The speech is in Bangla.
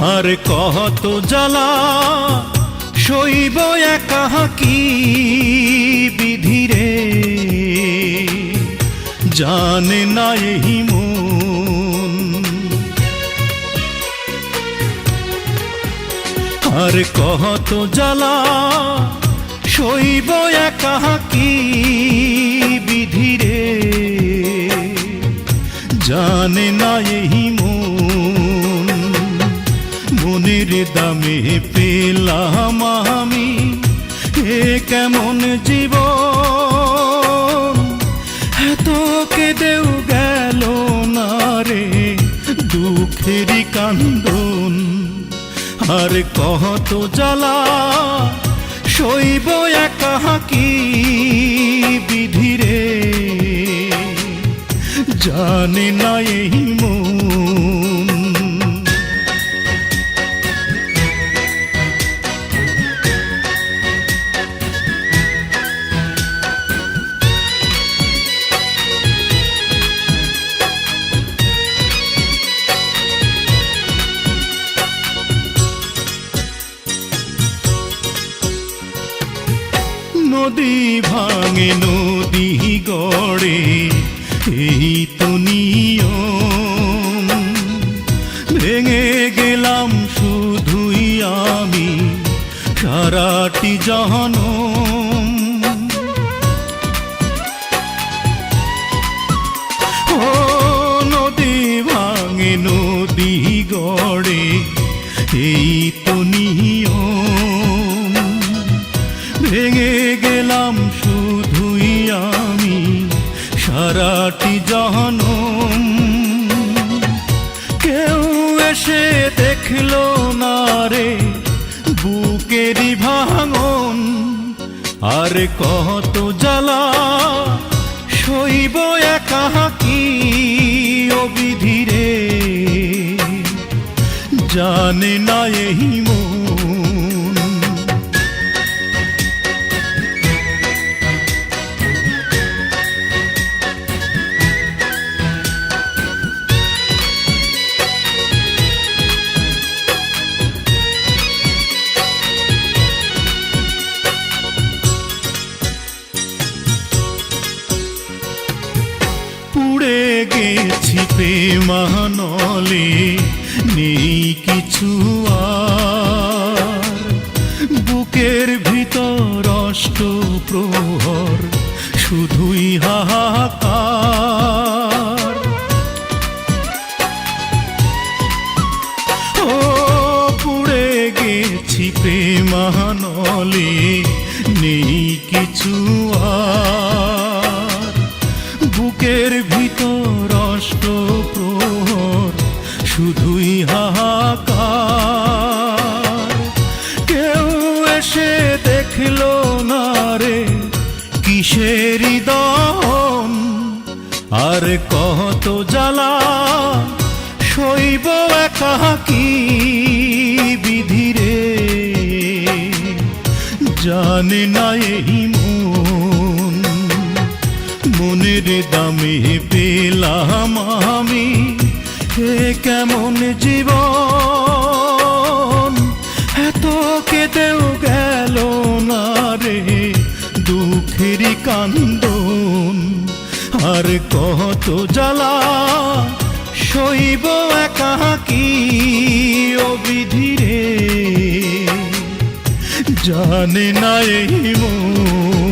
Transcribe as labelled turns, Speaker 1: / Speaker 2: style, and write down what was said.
Speaker 1: আর কত জ্বালা শৈব একা কি বিধিরে? জানে না এই মন। আর কত জ্বালা শৈব একা কি বিধিরে? জানে না এই মন। মনের দামে পেলাম আমি। এ কেমন জীব তোকে দেউ গেল না রে দুঃখেরই কান্দন। আর কত জ্বালা শৈব একা কি বিধিরে জানে না এই মন নদী ভাঙে, নদী গড়ে, এই তো নিয়ম। ভেঙে গেলাম শুধুই আমি, সারাটি জাহানম। ও নদী ভাঙে, নদী গড়ে, এই তো নিয়ম। ভেঙে গেলাম শুধুই আমি সারাটি জাহানম। কেউ এসে দেখল না রে বুকেরই ভাঙন। আর কত জ্বালা শৈব একা কি অবিধিরে? জানে না এই গেছি প্রেমানলে, নেই কিছু আর। বুকের ভিতর অষ্ট প্রহর, শুধুই হাহাকার। ও পুড়ে গেছি প্রেমানলে, নেই কিছু শুধুই হাহাকার। কেউ এসে দেখল না রে, কিসের দহন? আর কত জ্বালা শৈব একা কি বিধিরে জানে না এই মন, মনের দামে পেলাম আমি। হে কেমন জীবন? এত কেটেও গেল না রে দুঃখের কান্দন। আর কত জ্বালা শৈব একা কি অবিধিরে জানে না এই মন।